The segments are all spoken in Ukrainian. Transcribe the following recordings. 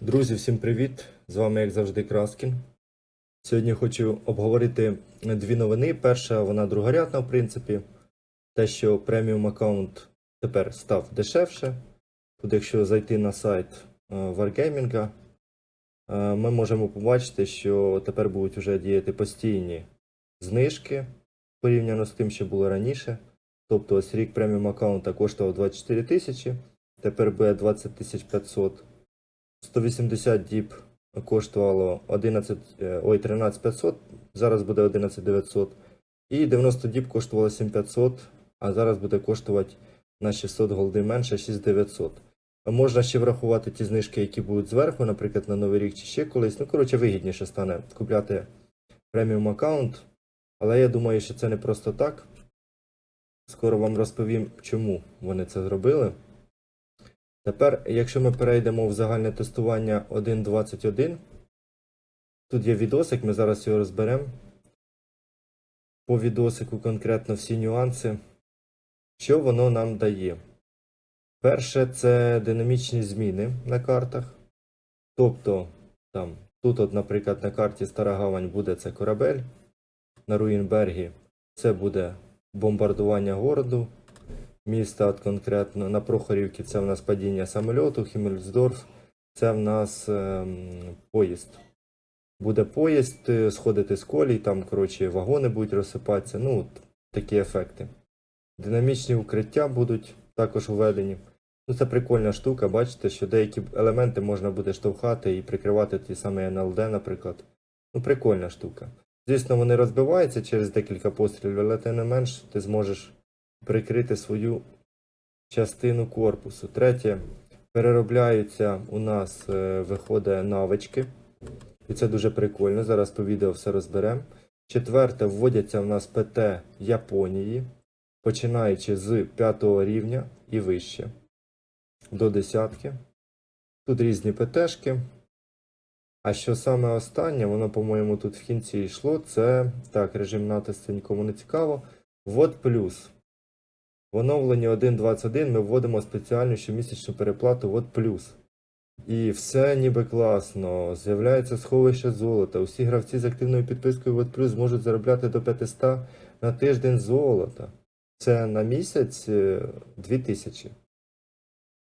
Друзі, всім привіт! З вами, як завжди, Краскін. Сьогодні хочу обговорити дві новини. Перша, вона другорядна, в принципі. Те, що преміум аккаунт тепер став дешевше. Тут, якщо зайти на сайт е, Wargaming, е, ми можемо побачити, що тепер будуть вже діяти постійні знижки порівняно з тим, що було раніше. Тобто, ось рік преміум аккаунта коштував 24 тисячі, тепер буде 20 тисяч 500. 180 діб коштувало 11, е, ой, 13 500, зараз буде 11 900. І 90 діб коштувало 7500, а зараз буде коштувати на 600 голди менше 6900. Можна ще врахувати ті знижки, які будуть зверху, наприклад, на Новий рік чи ще колись. Ну, коротше, вигідніше стане купляти преміум аккаунт. Але я думаю, що це не просто так. Скоро вам розповім, чому вони це зробили. Тепер, якщо ми перейдемо в загальне тестування 1.21, тут є відосик, ми зараз його розберемо. По відосику конкретно всі нюанси. Що воно нам дає? Перше, це динамічні зміни на картах. Тобто, там, тут, от, наприклад, на карті Стара Гавань буде це корабель, на Руїнбергі це буде бомбардування городу міста конкретно на Прохорівці це в нас падіння самольоту, Хімельсдорф, це в нас ем, поїзд. Буде поїзд, е, сходити з колій, там, коротше, вагони будуть розсипатися, ну, от такі ефекти. Динамічні укриття будуть також введені. Ну, це прикольна штука, бачите, що деякі елементи можна буде штовхати і прикривати ті самі НЛД, наприклад. Ну, прикольна штука. Звісно, вони розбиваються через декілька пострілів, але тим не менш ти зможеш прикрити свою частину корпусу. Третє, переробляються у нас, е, виходить, навички. І це дуже прикольно. Зараз по відео все розберемо. Четверте, вводяться в нас ПТ Японії, починаючи з 5 рівня і вище до десятки. Тут різні ПТшки. А що саме останнє, воно, по-моєму, тут в кінці йшло, це так, режим натиску нікому не цікаво. Вот плюс. В оновленні 1.21 ми вводимо спеціальну щомісячну переплату вот плюс. І все ніби класно. З'являється сховище золота. Усі гравці з активною підпискою вот плюс зможуть заробляти до 500 на тиждень золота. Це на місяць е, 2000.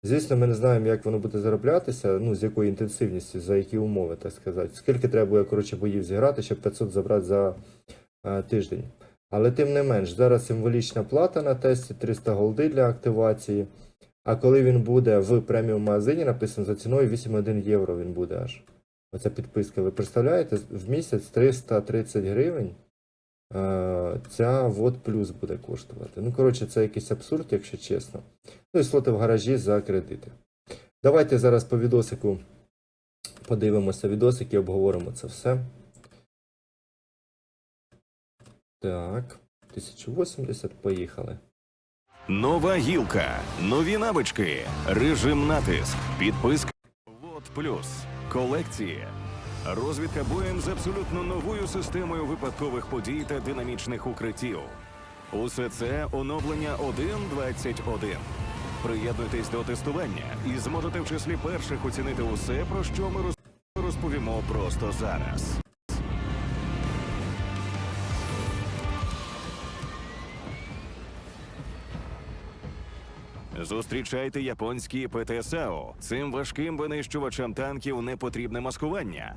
Звісно, ми не знаємо, як воно буде зароблятися, ну, з якою інтенсивністю, за які умови, так сказати. Скільки треба буде, коротше, боїв зіграти, щоб 500 забрати за е, тиждень. Але тим не менш, зараз символічна плата на тесті 300 голди для активації. А коли він буде в преміум магазині, написано за ціною 8,1 євро він буде аж. Оця підписка. Ви представляєте, в місяць 330 гривень е, ця вот плюс буде коштувати. Ну, коротше, це якийсь абсурд, якщо чесно. Ну і слоти в гаражі за кредити. Давайте зараз по відосику подивимося відосик і обговоримо це все. Так, 1080, поїхали. Нова гілка, нові навички, режим натиск, підписка. Вот плюс, колекції. Розвідка боєм з абсолютно новою системою випадкових подій та динамічних укриттів. Усе це оновлення 1.21. Приєднуйтесь до тестування і зможете в числі перших оцінити усе, про що ми розповімо просто зараз. Зустрічайте японські ПТСАО. Цим важким винищувачам танків не потрібне маскування.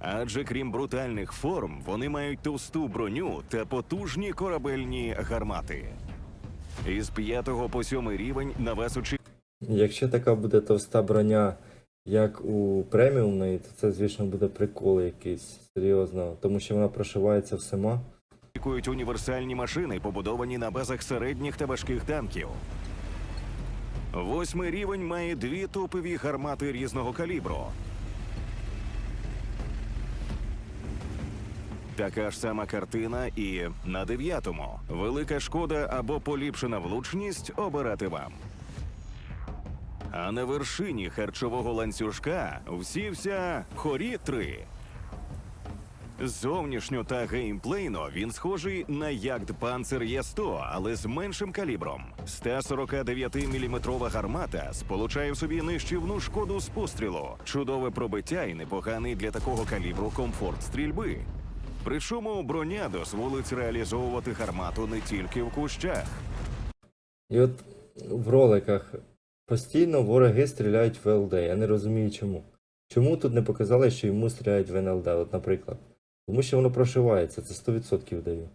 Адже крім брутальних форм, вони мають товсту броню та потужні корабельні гармати. Із 5 по 7 рівень на вас Якщо така буде товста броня, як у преміумної, то це, звісно, буде прикол якийсь серйозно, тому що вона прошивається всіма. універсальні машини, побудовані на базах середніх та важких танків. Восьмий рівень має дві топові гармати різного калібру. Така ж сама картина і на дев'ятому. Велика шкода або поліпшена влучність обирати вам. А на вершині харчового ланцюжка всівся хорі 3 Зовнішньо та геймплейно він схожий на Ягд Panzer Є100, але з меншим калібром. 149-мм гармата сполучає в собі нищівну шкоду з пострілу, чудове пробиття і непоганий для такого калібру комфорт стрільби. Причому броня дозволить реалізовувати гармату не тільки в кущах. І от в роликах постійно вороги стріляють в ЛД. Я не розумію чому. Чому тут не показали, що йому стріляють в НЛД, от, наприклад. Тому що воно прошивається, це 100% даю.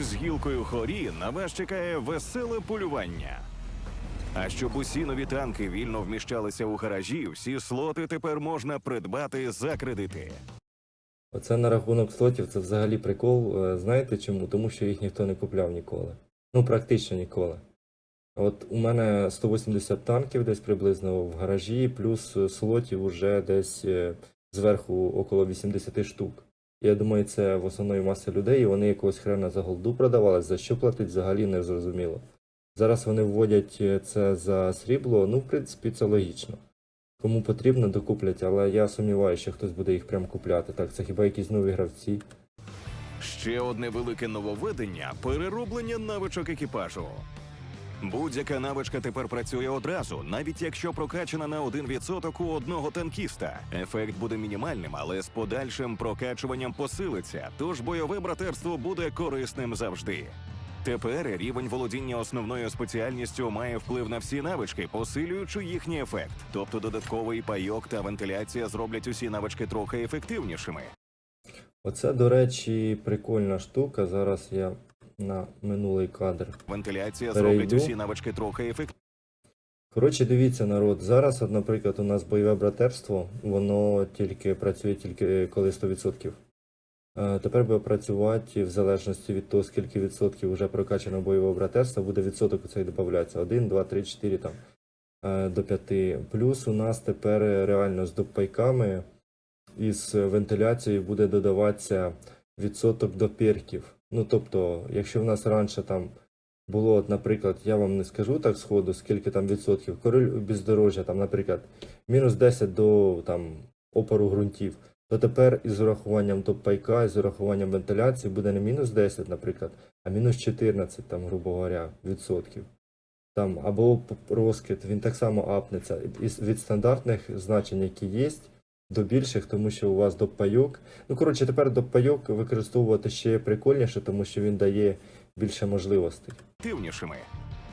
З гілкою хорі на вас чекає веселе полювання. А щоб усі нові танки вільно вміщалися у гаражі, всі слоти тепер можна придбати за кредити. Оце на рахунок слотів, це взагалі прикол. Е, Знаєте чому? Тому що їх ніхто не купляв ніколи. Ну, практично ніколи. От у мене 180 танків десь приблизно в гаражі, плюс слотів уже десь е, зверху около 80 штук. Я думаю, це в основної маси людей, і вони якогось хрена за голду продавали, за що платить взагалі не зрозуміло. Зараз вони вводять е, це за срібло, ну, в принципі, це логічно. Кому потрібно, докуплять, але я сумніваюся, що хтось буде їх прям купляти. Так, це хіба якісь нові гравці. Ще одне велике нововведення перероблення навичок екіпажу. Будь-яка навичка тепер працює одразу, навіть якщо прокачана на 1% у одного танкіста. Ефект буде мінімальним, але з подальшим прокачуванням посилиться, тож бойове братерство буде корисним завжди. Тепер рівень володіння основною спеціальністю має вплив на всі навички, посилюючи їхній ефект. Тобто додатковий пайок та вентиляція зроблять усі навички трохи ефективнішими. Оце, до речі, прикольна штука. Зараз я на минулий кадр. Вентиляція Перейду. зроблять усі навички трохи ефективнішими. Коротше, дивіться, народ. Зараз, от, наприклад, у нас бойове братерство, воно тільки працює тільки коли 100%. Е, Тепер буде працювати в залежності від того, скільки відсотків вже прокачано бойового братерства, буде відсоток у цей додаватися. 1, 2, 3, 4 там е, до 5. Плюс у нас тепер реально з допайками і з вентиляцією буде додаватися відсоток до перків. Ну тобто, якщо в нас раніше там було, наприклад, я вам не скажу так сходу, скільки там відсотків, король бездорожжя, там, наприклад, мінус 10 до там, опору ґрунтів, то тепер із урахуванням топ-пайка, із урахуванням вентиляції буде не мінус 10, наприклад, а мінус 14, там, грубо говоря, відсотків. Там, або розкид, він так само апнеться від стандартних значень, які є, до більших, тому що у вас доп-пайок. Ну, коротше, тепер доп-пайок використовувати ще прикольніше, тому що він дає більше можливостей. ефективнішими.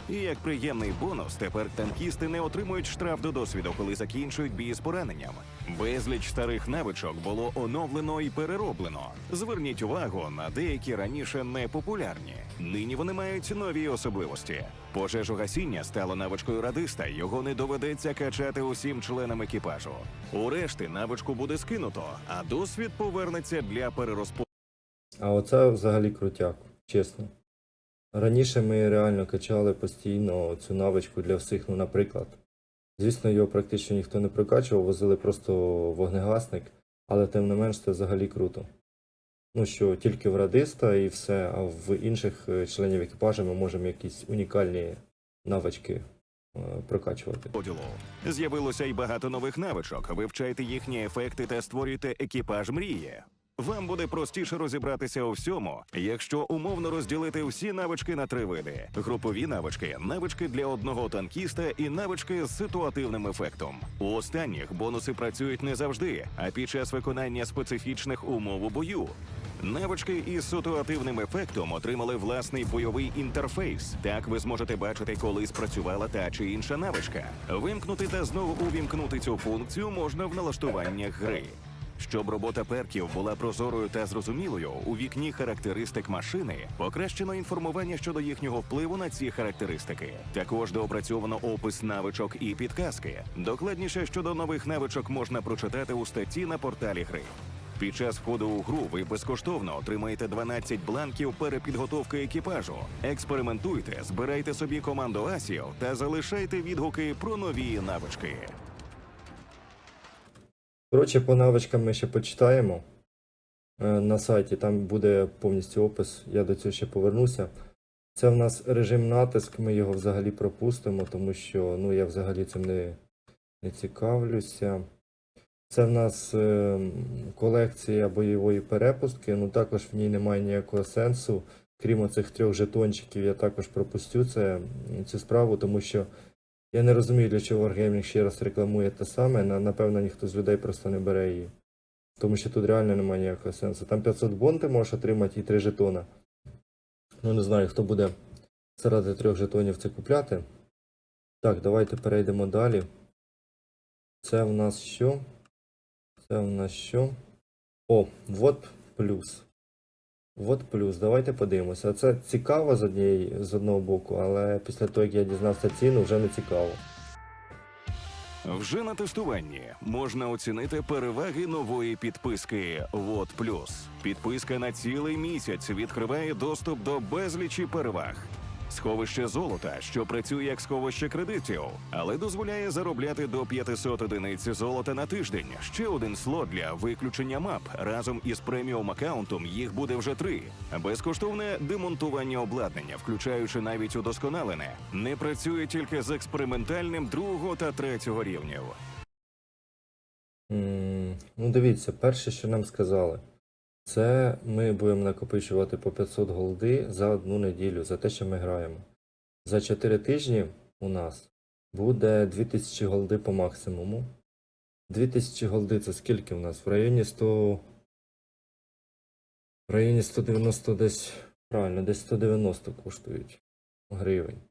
І як приємний бонус, тепер танкісти не отримують штраф до досвіду, коли закінчують бій з пораненням. Безліч старих навичок було оновлено і перероблено. Зверніть увагу на деякі раніше непопулярні. Нині вони мають нові особливості. Пожежогасіння стало навичкою радиста. Його не доведеться качати усім членам екіпажу. У решти навичку буде скинуто, а досвід повернеться для перерозподілу. А оце взагалі крутяк, чесно. Раніше ми реально качали постійно цю навичку для всіх, ну, наприклад. Звісно, його практично ніхто не прокачував, возили просто вогнегасник, але тим не менш це взагалі круто. Ну що, тільки в радиста і все, а в інших е, членів екіпажу ми можемо якісь унікальні навички е, прокачувати. З'явилося й багато нових навичок. Вивчайте їхні ефекти та створюйте екіпаж мрії. Вам буде простіше розібратися у всьому, якщо умовно розділити всі навички на три види: групові навички, навички для одного танкіста і навички з ситуативним ефектом. У останніх бонуси працюють не завжди, а під час виконання специфічних умов у бою. Навички із ситуативним ефектом отримали власний бойовий інтерфейс. Так ви зможете бачити, коли спрацювала та чи інша навичка. Вимкнути та знову увімкнути цю функцію можна в налаштуваннях гри. Щоб робота перків була прозорою та зрозумілою, у вікні характеристик машини покращено інформування щодо їхнього впливу на ці характеристики. Також доопрацьовано опис навичок і підказки. Докладніше щодо нових навичок можна прочитати у статті на порталі гри. Під час входу у гру ви безкоштовно отримаєте 12 бланків перепідготовки екіпажу. Експериментуйте, збирайте собі команду асів та залишайте відгуки про нові навички. Коротше, по навичкам ми ще почитаємо е, на сайті, там буде повністю опис, я до цього ще повернуся. Це в нас режим натиск, ми його взагалі пропустимо, тому що ну, я взагалі цим не, не цікавлюся. Це в нас е, колекція бойової перепустки, ну також в ній немає ніякого сенсу. Крім оцих трьох жетончиків, я також пропустю це, цю справу, тому що я не розумію, для чого Wargaming ще раз рекламує те саме. На- Напевно, ніхто з людей просто не бере її. Тому що тут реально немає ніякого сенсу. Там 500 бон ти можеш отримати і 3 жетона. Ну не знаю, хто буде заради трьох жетонів це купляти. Так, давайте перейдемо далі. Це в нас що? Це в нас що? О, вот плюс. Вот плюс. Давайте подивимося. Це цікаво з однієї з одного боку, але після того, як я дізнався ціну, вже не цікаво. Вже на тестуванні можна оцінити переваги нової підписки Вот Плюс. Підписка на цілий місяць відкриває доступ до безлічі переваг. Сховище золота, що працює як сховище кредитів, але дозволяє заробляти до 500 одиниць золота на тиждень. Ще один слот для виключення мап. Разом із преміум аккаунтом їх буде вже три. Безкоштовне демонтування обладнання, включаючи навіть удосконалене, не працює тільки з експериментальним другого та третього рівнів. М, Ну, дивіться, перше, що нам сказали, це ми будемо накопичувати по 500 голди за одну неділю, за те, що ми граємо. За 4 тижні у нас буде 2000 голди по максимуму. 2000 голди це скільки в нас? В районі 100. В районі 190 десь. Правильно, десь 190 коштують гривень.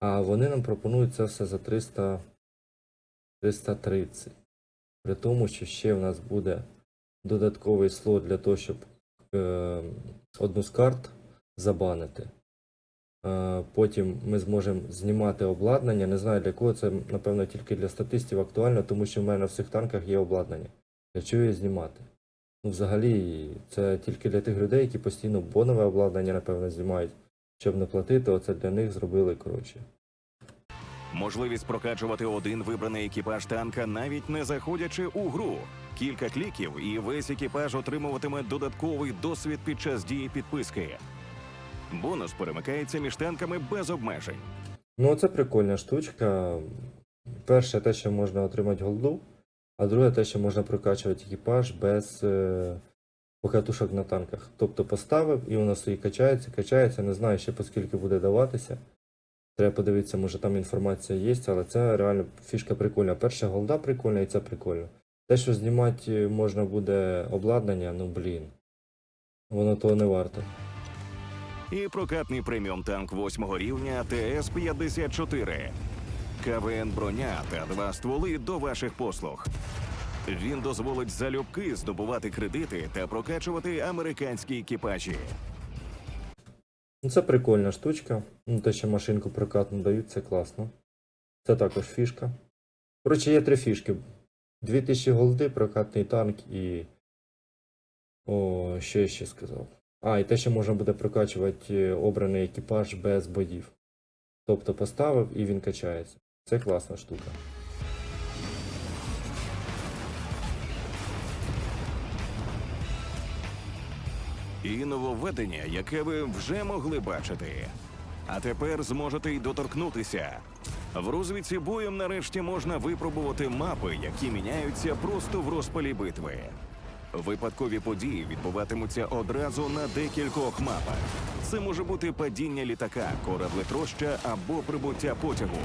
А вони нам пропонують це все за 300. 330. При тому, що ще в нас буде додатковий слот для того, щоб е, одну з карт забанити. Е, потім ми зможемо знімати обладнання. Не знаю для кого це, напевно, тільки для статистів актуально, тому що в мене в всіх танках є обладнання. Для чого її знімати? Ну, взагалі, це тільки для тих людей, які постійно бонове обладнання, напевно, знімають, щоб не платити. Оце для них зробили коротше. Можливість прокачувати один вибраний екіпаж танка, навіть не заходячи у гру. Кілька кліків, і весь екіпаж отримуватиме додатковий досвід під час дії підписки. Бонус перемикається між танками без обмежень. Ну, це прикольна штучка. Перше, те, що можна отримати голду, а друге, те, що можна прокачувати екіпаж без е, покатушок на танках. Тобто поставив і воно собі качається, качається, не знаю ще по скільки буде даватися. Треба подивитися, може там інформація є, але це реально фішка прикольна. Перша голда прикольна і це прикольно. Те, що знімати можна буде обладнання, ну блін. Воно того не варто. І прокатний преміум танк 8 рівня ТС-54. КВН броня та два стволи до ваших послуг. Він дозволить залюбки здобувати кредити та прокачувати американські екіпажі. Ну, це прикольна штучка. Ну, те, що машинку прокатну дають, це класно. Це також фішка. Коротше, є три фішки. 2000 голди, прокатний танк і. О, що я ще сказав? А, і те, що можна буде прокачувати е, обраний екіпаж без боїв. Тобто поставив і він качається. Це класна штука. І нововведення, яке ви вже могли бачити. А тепер зможете й доторкнутися. В розвідці боєм нарешті можна випробувати мапи, які міняються просто в розпалі битви. Випадкові події відбуватимуться одразу на декількох мапах. Це може бути падіння літака, кораблетроща або прибуття потягу.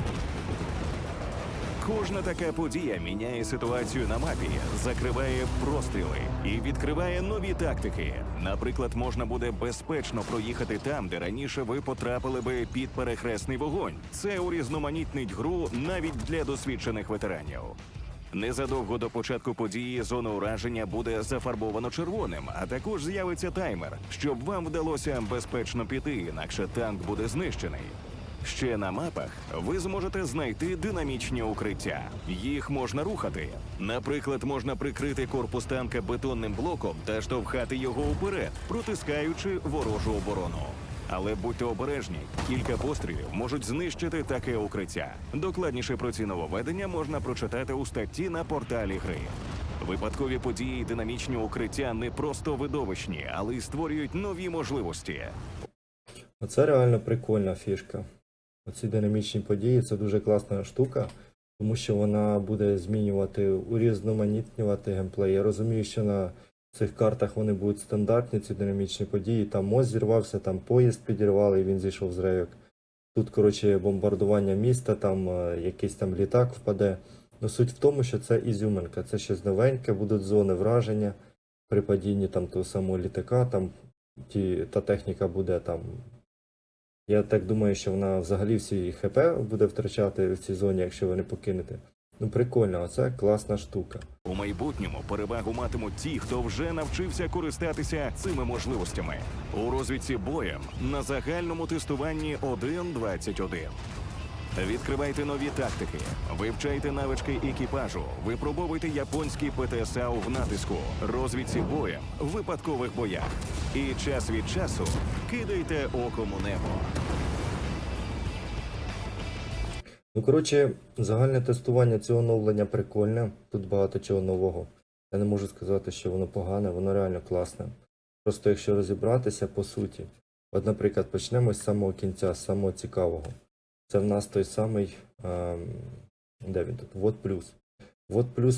Кожна така подія міняє ситуацію на мапі, закриває простріли і відкриває нові тактики. Наприклад, можна буде безпечно проїхати там, де раніше ви потрапили би під перехресний вогонь. Це урізноманітнить гру навіть для досвідчених ветеранів. Незадовго до початку події зону ураження буде зафарбовано червоним, а також з'явиться таймер, щоб вам вдалося безпечно піти, інакше танк буде знищений. Ще на мапах ви зможете знайти динамічні укриття. Їх можна рухати. Наприклад, можна прикрити корпус танка бетонним блоком та штовхати його вперед, протискаючи ворожу оборону. Але будьте обережні, кілька пострілів можуть знищити таке укриття. Докладніше про ці нововведення можна прочитати у статті на порталі гри. Випадкові події і динамічні укриття не просто видовищні, але й створюють нові можливості. Оце реально прикольна фішка. Оці динамічні події це дуже класна штука. тому що вона буде змінювати, урізноманітнювати геймплей. Я розумію, що на цих картах вони будуть стандартні, ці динамічні події. Там мост зірвався, там поїзд підірвали, і він зійшов з рейок. Тут, коротше, бомбардування міста, там е, якийсь там літак впаде. Ну, суть в тому, що це ізюминка, це щось новеньке, будуть зони враження при падінні там того самого літака, там ті, та техніка буде там. Я так думаю, що вона взагалі всі ХП буде втрачати в цій зоні, якщо ви не покинете. Ну прикольно, оце класна штука. У майбутньому перевагу матимуть ті, хто вже навчився користатися цими можливостями у розвідці боєм на загальному тестуванні 1.21. Відкривайте нові тактики, вивчайте навички екіпажу, випробовуйте японський ПТСАУ в натиску, розвідці боєм, випадкових боях. І час від часу кидайте оком у небо. Ну, коротше, загальне тестування цього оновлення прикольне. Тут багато чого нового. Я не можу сказати, що воно погане, воно реально класне. Просто якщо розібратися по суті, от, наприклад, почнемо з самого кінця, з самого цікавого. Це в нас той самий. ем, де він тут? Вот плюс.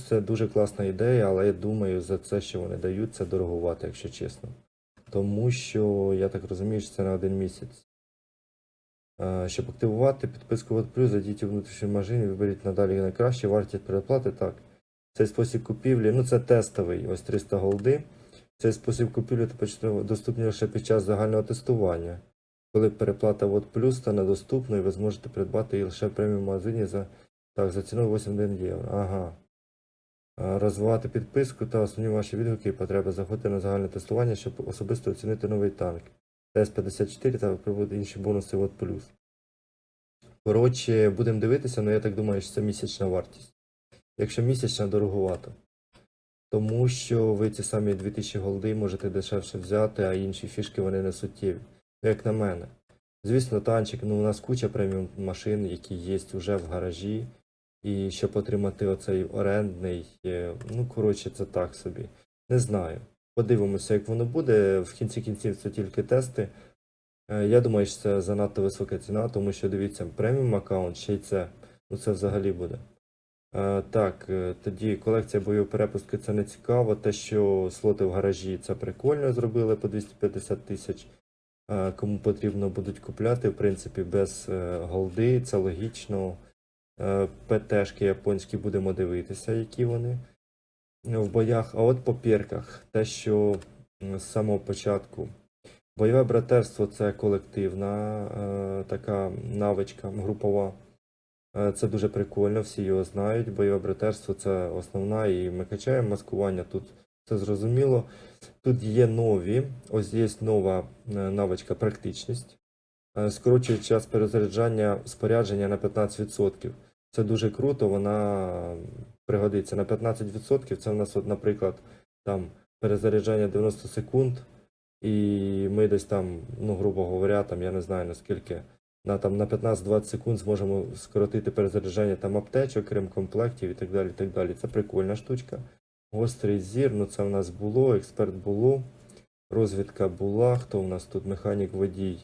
Це дуже класна ідея, але я думаю, за це, що вони дають, це дороговато, якщо чесно. Тому що, я так розумію, що це на один місяць. Е, Щоб активувати підписку Вот Плюс, зайдіть у внутрішній магазин виберіть надалі найкраще, вартість переплати. Так. Цей спосіб купівлі, ну це тестовий, ось 300 голди. Цей спосіб купівлі доступний лише під час загального тестування. Коли переплата Вот Плюс стане доступною, ви зможете придбати її лише в преміум магазині за, так, за ціною 81 євро. Ага. Розвивати підписку та основні ваші відгуки і потреби. Заходьте на загальне тестування, щоб особисто оцінити новий танк. С-54 та прибути інші бонуси Вот Плюс. Коротше, будемо дивитися, але я так думаю, що це місячна вартість. Якщо місячна, дороговато. Тому що ви ці самі 2000 голди можете дешевше взяти, а інші фішки вони не суттєві. Як на мене. Звісно, танчик, ну у нас куча преміум машин, які є вже в гаражі. І щоб отримати оцей орендний, е, ну коротше, це так собі. Не знаю. Подивимося, як воно буде. В кінці кінців це тільки тести. Е, Я думаю, що це занадто висока ціна, тому що дивіться, преміум аккаунт, ще й це. Ну це взагалі буде. Е, Так, тоді колекція бойової перепустки це не цікаво. Те, що слоти в гаражі, це прикольно зробили по 250 тисяч. Е, Кому потрібно будуть купляти, в принципі, без е, голди, це логічно. Е, ПТшки японські будемо дивитися, які вони в боях. А от по пірках, те, що з самого початку. Бойове братерство це колективна така навичка групова. Це дуже прикольно, всі його знають. Бойове братерство це основна, і ми качаємо маскування. Тут це зрозуміло. Тут є нові, ось є нова е, навичка практичність. Е, Скорочує час перезаряджання спорядження на 15%. Це дуже круто, вона пригодиться на 15%. Це в нас, от, наприклад, там перезаряджання 90 секунд, і ми десь там, ну, грубо говоря, там, я не знаю наскільки, на, там, на 15-20 секунд зможемо скоротити перезаряджання там аптечок, ремкомплектів і так далі. і так далі. Це прикольна штучка. Гострий зір, ну це в нас було, експерт було, розвідка була. Хто в нас тут? Механік водій.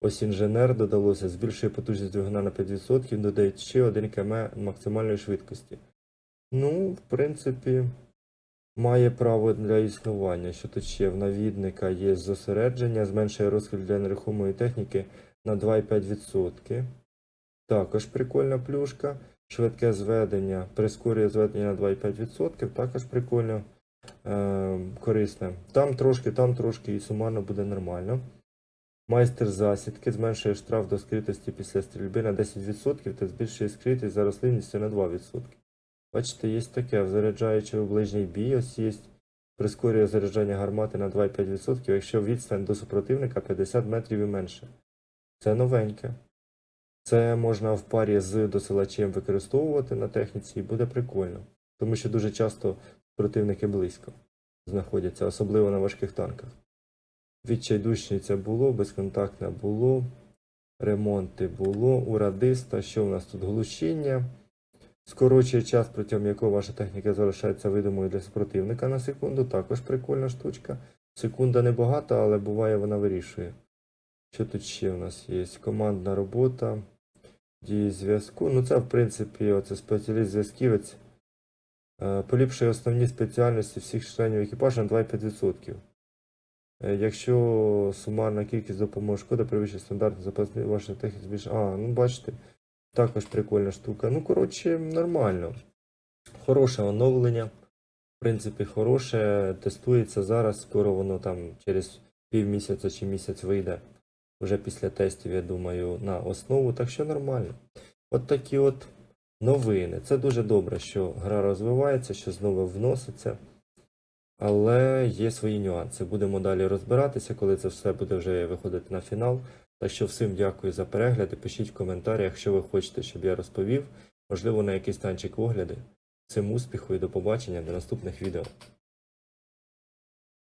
Ось інженер додалося, збільшує потужність двигуна на 5%, додає ще 1 км максимальної швидкості. Ну, в принципі, має право для існування. Що тут ще в навідника є зосередження, зменшує розхід для нерухомої техніки на 2,5%. Також прикольна плюшка. Швидке зведення, прискорює зведення на 2,5%, також прикольно е, корисне. Там трошки, там трошки і сумарно буде нормально. Майстер засідки зменшує штраф до скритості після стрільби на 10% та збільшує скритість за рослинністю на 2%. Бачите, є таке, заряджаючи у ближній бій, ось є прискорює заряджання гармати на 2,5%, якщо відстань до супротивника 50 метрів і менше. Це новеньке. Це можна в парі з досилачем використовувати на техніці і буде прикольно. Тому що дуже часто противники близько знаходяться, особливо на важких танках. Відчайдушниця було, безконтактне було, ремонти було, у радиста, що в нас тут глушіння. Скорочує час, протягом якого ваша техніка залишається видимою для супротивника на секунду. Також прикольна штучка. Секунда небагато, але буває вона вирішує. Що тут ще в нас є? Командна робота. Дії зв'язку. Ну, це, в принципі, оце спеціаліст зв'язківець. Е, Поліпшує основні спеціальності всіх членів екіпажу на 2,5%. Е, Якщо сумарна кількість допомоги шкоди перевищує стандартний запас вашої техніки збільш... А, ну бачите, також прикольна штука. Ну, коротше, нормально. Хороше оновлення. В принципі, хороше. Тестується зараз. Скоро воно там через півмісяця чи місяць вийде. Вже після тестів, я думаю, на основу. Так що нормально. От такі от новини. Це дуже добре, що гра розвивається, що знову вноситься. Але є свої нюанси. Будемо далі розбиратися, коли це все буде вже виходити на фінал. Так що всім дякую за перегляди. Пишіть в коментарях, що ви хочете, щоб я розповів. Можливо, на якийсь танчик огляди. Всім успіху і до побачення до наступних відео.